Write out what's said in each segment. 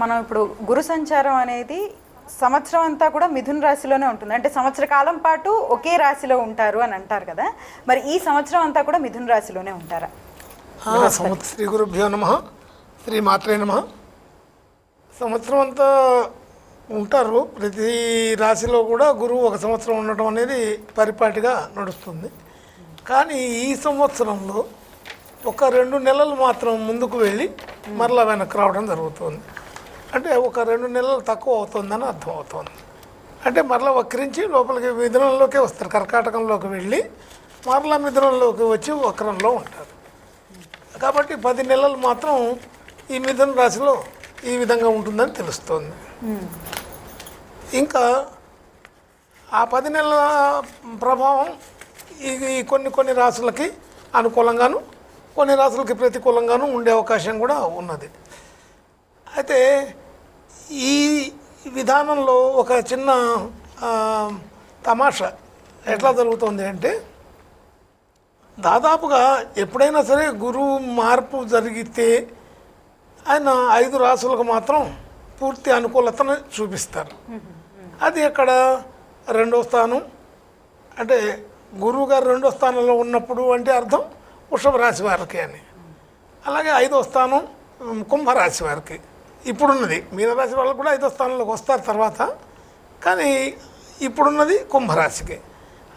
మనం ఇప్పుడు గురు సంచారం అనేది సంవత్సరం అంతా కూడా మిథున రాశిలోనే ఉంటుంది. అంటే సంవత్సర కాలం పాటు ఒకే రాశిలో ఉంటారు అని అంటారు కదా. మరి ఈ సంవత్సరం అంతా కూడా మిథున రాశిలోనే ఉంటారా? శ్రీ గురుభ్యో నమ. శ్రీ మాత్రే నమ. సంవత్సరం అంతా ఉంటారు. ప్రతి రాశిలో కూడా గురువు ఒక సంవత్సరం ఉండటం అనేది పరిపాటిగా నడుస్తుంది. కానీ ఈ సంవత్సరంలో ఒక రెండు నెలలు మాత్రం ముందుకు వెళ్ళి మరలా వెనక్కి రావడం జరుగుతుంది. అంటే ఒక రెండు నెలలు తక్కువ అవుతుందని అర్థం అవుతుంది. అంటే మరలా వక్రించి లోపలికి మిథునంలోకే వస్తారు. కర్కాటకంలోకి వెళ్ళి మరలా మిథునంలోకి వచ్చి వక్రంలో ఉంటారు. కాబట్టి పది నెలలు మాత్రం ఈ మిథున రాశిలో ఈ విధంగా ఉంటుందని తెలుస్తోంది. ఇంకా ఆ పది నెలల ప్రభావం ఈ ఈ కొన్ని కొన్ని రాశులకి అనుకూలంగాను కొన్ని రాశులకి ప్రతికూలంగాను ఉండే అవకాశం కూడా ఉన్నది. అయితే ఈ విధానంలో ఒక చిన్న తమాషా ఎట్లా జరుగుతుంది అంటే దాదాపుగా ఎప్పుడైనా సరే గురువు మార్పు జరిగితే ఆయన ఐదు రాసులకు మాత్రం పూర్తి అనుకూలతను చూపిస్తారు. అది ఎక్కడ? రెండో స్థానం. అంటే గురువు గారు రెండో స్థానంలో ఉన్నప్పుడు అంటే అర్థం వృషభ రాశి వారికి అని. అలాగే ఐదో స్థానం కుంభరాశి వారికి. ఇప్పుడున్నది. మీనరాశి వాళ్ళు కూడా ఐదో స్థానంలోకి వస్తారు తర్వాత. కానీ ఇప్పుడున్నది కుంభరాశికి.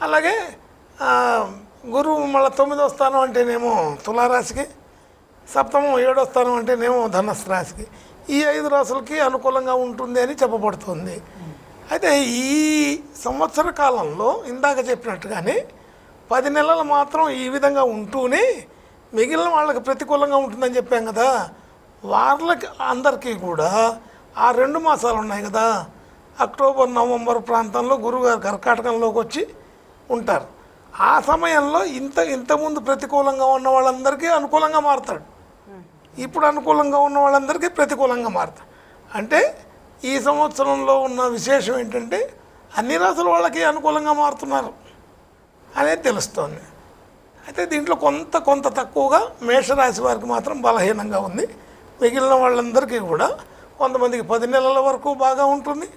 అలాగే గురువు మళ్ళీ తొమ్మిదో స్థానం అంటేనేమో తులారాశికి సప్తమం ఏడో స్థానం అంటేనేమో ధనస్సు రాశికి. ఈ ఐదు రాశులకి అనుకూలంగా ఉంటుంది అని చెప్పబడుతుంది. అయితే ఈ సంవత్సర కాలంలో ఇందాక చెప్పినట్టుగానే పది నెలలు మాత్రం ఈ విధంగా ఉంటూనే మిగిలిన వాళ్ళకి ప్రతికూలంగా ఉంటుందని చెప్పాం కదా. వాళ్ళకి అందరికీ కూడా ఆ రెండు మాసాలు ఉన్నాయి కదా. అక్టోబర్ నవంబర్ ప్రాంతంలో గురుగారు కర్కాటకంలోకి వచ్చి ఉంటారు. ఆ సమయంలో ఇంత ఇంతకుముందు ప్రతికూలంగా ఉన్న వాళ్ళందరికీ అనుకూలంగా మారుతాడు. ఇప్పుడు అనుకూలంగా ఉన్న వాళ్ళందరికీ ప్రతికూలంగా మారుతాడు. అంటే ఈ సంవత్సరంలో ఉన్న విశేషం ఏంటంటే అన్ని రాసుల వాళ్ళకి అనుకూలంగా మారుతున్నారు అనేది తెలుస్తోంది. అయితే దీంట్లో కొంత కొంత తక్కువగా మేషరాశి వారికి మాత్రం బలహీనంగా ఉంది. మిగిలిన వాళ్ళందరికీ కూడా కొంతమందికి పది నెలల వరకు బాగా ఉంటుంది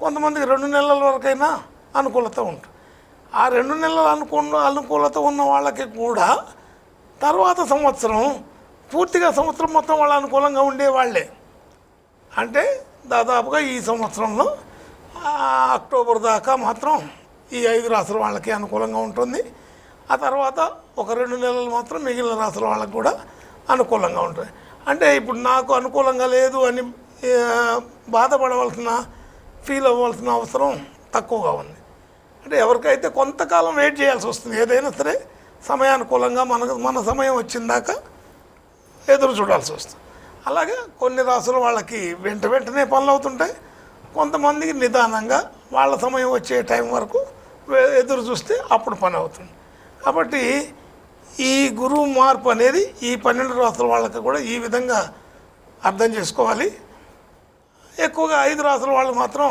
కొంతమందికి రెండు నెలల వరకైనా అనుకూలత ఉంటుంది. ఆ రెండు నెలల అనుకున్న అనుకూలత ఉన్న వాళ్ళకి కూడా తర్వాత సంవత్సరం పూర్తిగా సంవత్సరం మొత్తం వాళ్ళు అనుకూలంగా ఉండేవాళ్ళే అంటే దాదాపుగా ఈ సంవత్సరంలో అక్టోబర్ దాకా మాత్రం ఈ ఐదు రాసుల వాళ్ళకి అనుకూలంగా ఉంటుంది. ఆ తర్వాత ఒక రెండు నెలలు మాత్రం మిగిలిన రాసుల వాళ్ళకి కూడా అనుకూలంగా ఉంటుంది. అంటే ఇప్పుడు నాకు అనుకూలంగా లేదు అని బాధపడవలసిన ఫీల్ అవ్వాల్సిన అవసరం తక్కువగా ఉంది. అంటే ఎవరికైతే కొంతకాలం వెయిట్ చేయాల్సి వస్తుంది ఏదైనా సరే సమయానుకూలంగా మనకు మన సమయం వచ్చిందాక ఎదురు చూడాల్సి వస్తుంది. అలాగే కొన్ని రాసులు వాళ్ళకి వెంట వెంటనే పనులు అవుతుంటాయి. కొంతమందికి నిదానంగా వాళ్ళ సమయం వచ్చే టైం వరకు ఎదురు చూస్తే అప్పుడు పని అవుతుంది. కాబట్టి ఈ గురువు మార్పు అనేది ఈ పన్నెండు రాసుల వాళ్ళకి కూడా ఈ విధంగా అర్థం చేసుకోవాలి. ఎక్కువగా ఐదు రాసుల వాళ్ళు మాత్రం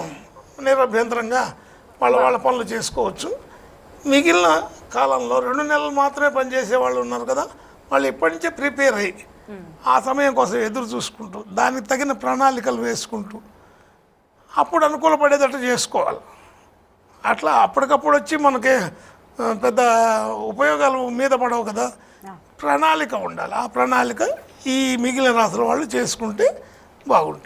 నిరభ్యంతరంగా వాళ్ళ వాళ్ళ పనులు చేసుకోవచ్చు. మిగిలిన కాలంలో రెండు నెలలు మాత్రమే పనిచేసే వాళ్ళు ఉన్నారు కదా వాళ్ళు ఇప్పటి నుంచే ప్రిపేర్ అయ్యి ఆ సమయం కోసం ఎదురు చూసుకుంటూ దానికి తగిన ప్రణాళికలు వేసుకుంటూ అప్పుడు అనుకూలపడేటట్టు చేసుకోవాలి. అట్లా అప్పటికప్పుడు వచ్చి మనకి పెద్ద ఉపయోగాలు మీద పడవు కదా. ప్రణాళిక ఉండాలి. ఆ ప్రణాళిక ఈ మిగిలిన రాసుల వాళ్ళు చేసుకుంటే బాగుంటుంది.